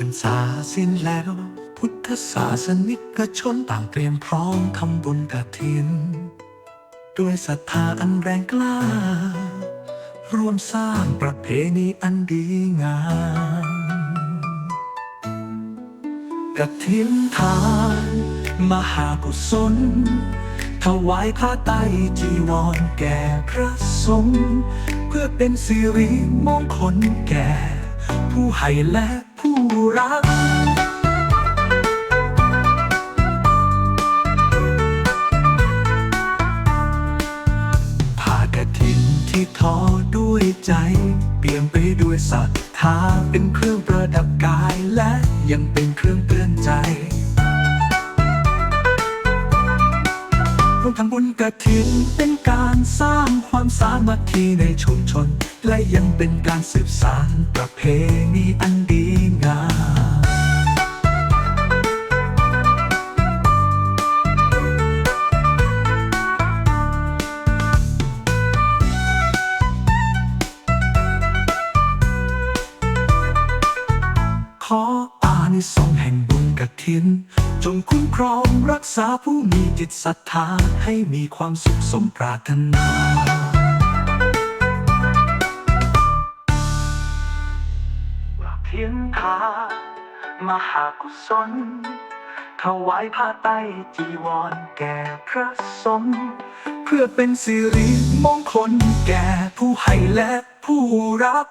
สิ้นแล้ว พุทธศาสนิกชนต่างเตรียมพร้อมทำบุญกฐิน ด้วยศรัทธาอันแรงกล้า ร่วมสร้างประเพณีอันดีงามกฐินทาน มหากุศลถวายผ้าไตจีวรแก่พระสงฆ์เพื่อเป็นสิริมงคลแก่ ผู้ให้และผู้ รักผ้ากฐินที่ทอด้วยใจ เปี่ยมไปด้วยศรัทธาเป็นเครื่องประดับกายและยังเป็นเครื่องเตือนใจ มทำบุญกฐินเป็นการสร้างความสามัคคีในชุมชน และยังเป็นการสืบสานประเพณีอันดีงามขออานิสงส์แห่งบุญ กฐิน จงคุ้มครองรักษาผู้มีจิตศรัทธาให้มีความสุขสมปรารถนาเพียงทามหากุศลถวายผ้าไตจีวรแก่พระสงฆ์เพื่อเป็นสิริมงคลแก่ผู้ให้และผู้รับ